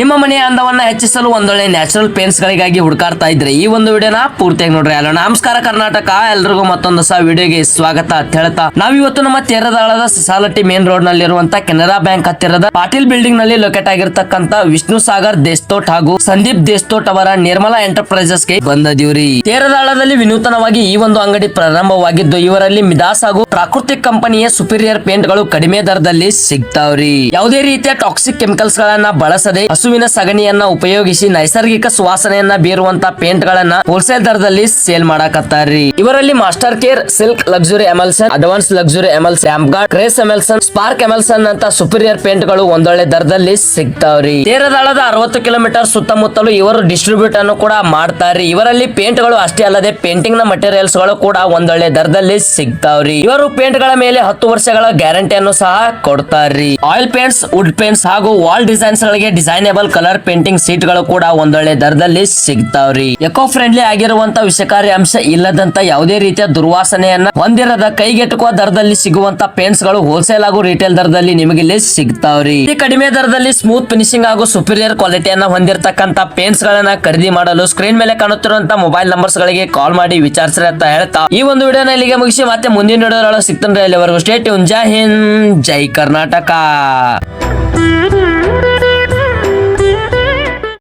ನಿಮ್ಮ ಮನೆಯ ಅಂದವನ್ನ ಹೆಚ್ಚಿಸಲು ಒಂದೊಳ್ಳೆ ನ್ಯಾಚುರಲ್ ಪೇಂಟ್ಸ್ ಗಳಿಗಾಗಿ ಹುಡುಕಾಡ್ತಾ ಇದ್ರೆ. ಈ ಒಂದು ವಿಡಿಯೋನ ಪೂರ್ತಿಯಾಗಿ ನೋಡ್ರಿ. ಅಲ್ಲೋ ನಮಸ್ಕಾರ ಕರ್ನಾಟಕ. ಎಲ್ರಿಗೂ ಮತ್ತೊಂದು ಸಹ ವಿಡಿಯೋಗೆ ಸ್ವಾಗತ ಅಂತ ಹೇಳ್ತಾ. ನಾವಿವತ್ತು ನಮ್ಮ ತೇರದಾಳದ ಸಸಾಲಟಿ ಮೇನ್ ರೋಡ್ನಲ್ಲಿ ನಲ್ಲಿರುವಂತ ಕೆನರಾ ಬ್ಯಾಂಕ್ ಹತ್ತಿರದ ಪಾಟೀಲ್ ಬಿಲ್ಡಿಂಗ್ನಲ್ಲಿ ಲೊಕೇಟ್ ಆಗಿರ್ತಕ್ಕಂತ ವಿಷ್ಣು ಸಾಗರ್ ದೇಸ್ತೋಟ್ ಹಾಗೂ ಸಂದೀಪ್ ದೇಸ್ತೋಟ್ ಅವರ ನಿರ್ಮಲಾ ಎಂಟರ್ಪ್ರೈಸಸ್ಗೆ ಬಂದದಿವ್ರಿ. ತೇರದಾಳದಲ್ಲಿ ವಿನೂತನವಾಗಿ ಈ ಒಂದು ಅಂಗಡಿ ಪ್ರಾರಂಭವಾಗಿದ್ದು, ಇವರಲ್ಲಿ ಮಿದಾಸ್ ಹಾಗೂ ಪ್ರಾಕೃತಿಕ್ ಕಂಪನಿಯ ಸುಪೀರಿಯರ್ ಪೇಂಟ್ಗಳು ಕಡಿಮೆ ದರದಲ್ಲಿ ಸಿಗ್ತಾವ್ರಿ. ಯಾವುದೇ ರೀತಿಯ ಟಾಕ್ಸಿಕ್ ಕೆಮಿಕಲ್ಸ್ ಗಳನ್ನ ಬಳಸದೆ ಹಸುವಿನ ಸಗಣಿಯನ್ನ ಉಪಯೋಗಿಸಿ ನೈಸರ್ಗಿಕ ಸುವಾಸನೆಯನ್ನ ಬೀರುವಂತ ಪೇಂಟ್ ಗಳನ್ನ ಹೋಲ್ಸೇಲ್ ದರದಲ್ಲಿ ಸೇಲ್ ಮಾಡಾಕತ್ತಾರ್ರಿ. ಇವರಲ್ಲಿ master care, silk luxury emulsion, advance luxury emulsion guard craze emulsion, spark emulsion ಅಂತ ಸುಪೀರಿಯರ್ ಪೇಂಟ್ಗಳು ಒಂದೊಳ್ಳೆ ದರದಲ್ಲಿ ಸಿಗ್ತಾವ್ರಿ. ತೇರದಾಳದ ಅರವತ್ತು ಕಿಲೋಮೀಟರ್ ಸುತ್ತಮುತ್ತಲು ಇವರು ಡಿಸ್ಟ್ರಿಬ್ಯೂಟ್ ಅನ್ನು ಕೂಡ ಮಾಡ್ತಾರೆ ಇವರಲ್ಲಿ ಪೇಂಟ್ಗಳು ಅಷ್ಟೇ ಅಲ್ಲದೆ ಪೇಂಟಿಂಗ್ನ ಮಟೀರಿಯಲ್ಸ್ಗಳು ಕೂಡ ಒಂದೊಳ್ಳೆ ದರದಲ್ಲಿ ಸಿಗ್ತಾವ್ರಿ. ಇವರು ಪೇಂಟ್ಗಳ ಮೇಲೆ ಹತ್ತು ವರ್ಷಗಳ ಗ್ಯಾರಂಟಿಯನ್ನು ಸಹ ಕೊಡ್ತಾರ್ರಿ. ಆಯಿಲ್ ಪೇಂಟ್ಸ್, ವುಡ್ ಪೇಂಟ್ಸ್ ಹಾಗೂ ವಾಲ್ ಡಿಸೈನ್ಸ್ ಗಳಿಗೆ ಡಿಸೈನೇಬಲ್ ಕಲರ್ ಪೇಂಟಿಂಗ್ ಸೀಟ್ಗಳು ಕೂಡ ಒಂದೊಳ್ಳೆ ದರದಲ್ಲಿ ಸಿಗ್ತಾವ್ರಿ. ಎಕೋ ಫ್ರೆಂಡ್ಲಿ ಆಗಿರುವಂತ ವಿಷಕಾರಿ ಅಂಶ ಇಲ್ಲದಂತ ಯಾವುದೇ ರೀತಿಯ ದುರ್ವಾಸನೆಯನ್ನ ಹೊಂದಿರದ ಕೈಗೆಟುಕುವ ದರದಲ್ಲಿ ಸಿಗುವಂತ ಪೇಂಟ್ಸ್ಗಳು ಹೋಲ್ಸೇಲ್ ಹಾಗೂ ರಿಟೇಲ್ ದರದಲ್ಲಿ ನಿಮಗೆ ಇಲ್ಲಿ ಸಿಗ್ತಾವ್ರಿ ಕಡಿಮೆ ದರದಲ್ಲಿ ಸ್ಮೂತ್ ಫಿನಿಶಿಂಗ್ ಹಾಗೂ ಸುಪೀರಿಯರ್ ಕ್ವಾಲಿಟಿಯನ್ನ ಹೊಂದಿರತಕ್ಕಂತ ಪೇಂಟ್ಸ್ ಗಳನ್ನ ಖರೀದಿ ಮಾಡಲು ಸ್ಕ್ರೀನ್ ಮೇಲೆ ಕಾಣುತ್ತಿರುವಂತ ಮೊಬೈಲ್ ನಂಬರ್ಸ್ ಗಳಿಗೆ ಕಾಲ್ ಮಾಡಿ ವಿಚಾರಿಸ್ರಿ ಅಂತ ಹೇಳ್ತಾ. ಈ ಒಂದು ವಿಡಿಯೋನ ಇಲ್ಲಿಗೆ ಮುಗಿಸಿ, ಮತ್ತೆ ಮುಂದಿನ ವಿಡಿಯೋದೊಳಗೆ ಸಿಗ್ತಾನೆ ಇಲ್ಲಿವರೆಗೂ ಸ್ಟೇಟ್ ಜೈ ಹಿಂದ್, ಜೈ ಕರ್ನಾಟಕ.